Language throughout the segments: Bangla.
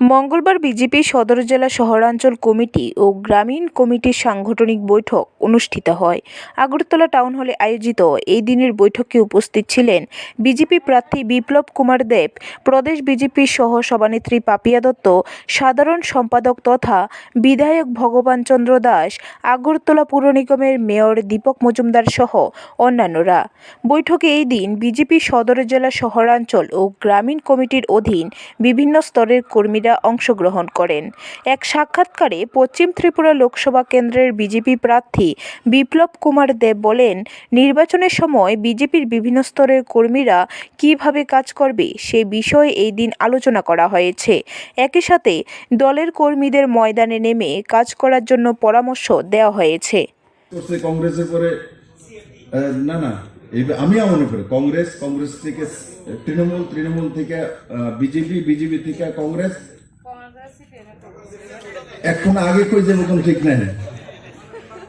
মঙ্গলবার বিজেপি সদর জেলা শহরাঞ্চল কমিটি ও গ্রামীণ কমিটির সাংগঠনিক বৈঠক অনুষ্ঠিত হয়। আগরতলা টাউন হলে আয়োজিত এই দিনের বৈঠকে উপস্থিত ছিলেন বিজেপি প্রার্থী বিপ্লব কুমার দেব, প্রদেশ বিজেপির সহ সভানেত্রী পাপিয়া দত্ত, সাধারণ সম্পাদক তথা বিধায়ক ভগবান চন্দ্র দাস, আগরতলা পুর নিগমের মেয়র দীপক মজুমদার সহ অন্যান্যরা। বৈঠকে এই দিন বিজেপি সদর জেলা শহরাঞ্চল ও গ্রামীণ কমিটির অধীন বিভিন্ন স্তরের কর্মীরা অংশগ্রহণ করেন। এক সাক্ষাৎকারে পশ্চিম ত্রিপুরা লোকসভা কেন্দ্রের বিজেপি প্রার্থী বিপ্লব কুমার দেব বলেন নির্বাচনের সময় বিজেপির বিভিন্ন স্তরের কর্মীরা কীভাবে কাজ করবে সে বিষয়ে এই দিন আলোচনা করা হয়েছে। একই সাথে দলের কর্মীদের ময়দানে নেমে কাজ করার জন্য পরামর্শ দেওয়া হয়েছে। পরে আহ, না না এই- আমি মনে করি, কংগ্রেস কংগ্রেস থেকে তৃণমূল তৃণমূল থেকে বিজেপি বিজেপি থেকে কংগ্রেস। এখন আগে কই যাব কোন ঠিক নাই।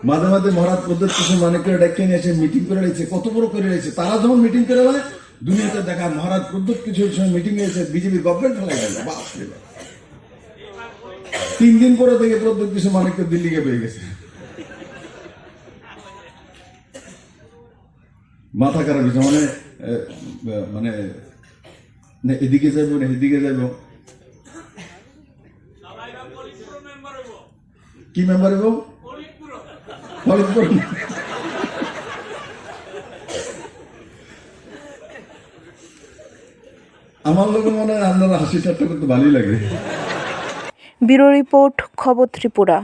মাঝে মাঝে মহারাজ পদ্ধতি মানিক করে ডেকে নিয়ে এসে মিটিং করে রয়েছে, কত বড় করে রয়েছে। তারা যখন মিটিং করে দেয়, দুনিয়াতে দেখা মহারাজ পদ্ধতি কিশোর সঙ্গে মিটিং এসে বিজেপি গভর্নমেন্ট ফেলে গেল বাপ। তিন দিন পরে থেকে প্রদ্যোৎ কিশোর মানিককে দিল্লিকে পেয়ে গেছে। মাথা খারাপ হয়েছে মানে মানে এদিকে যাইব, না, এদিকে যাইব। কি মেম্বার হইব? ফরিদপুর। আমার লোক মনে হয় আপনারা হাসি ঠাট্টা করতে ভালোই লাগে। ব্যুরো রিপোর্ট, খবর ত্রিপুরা।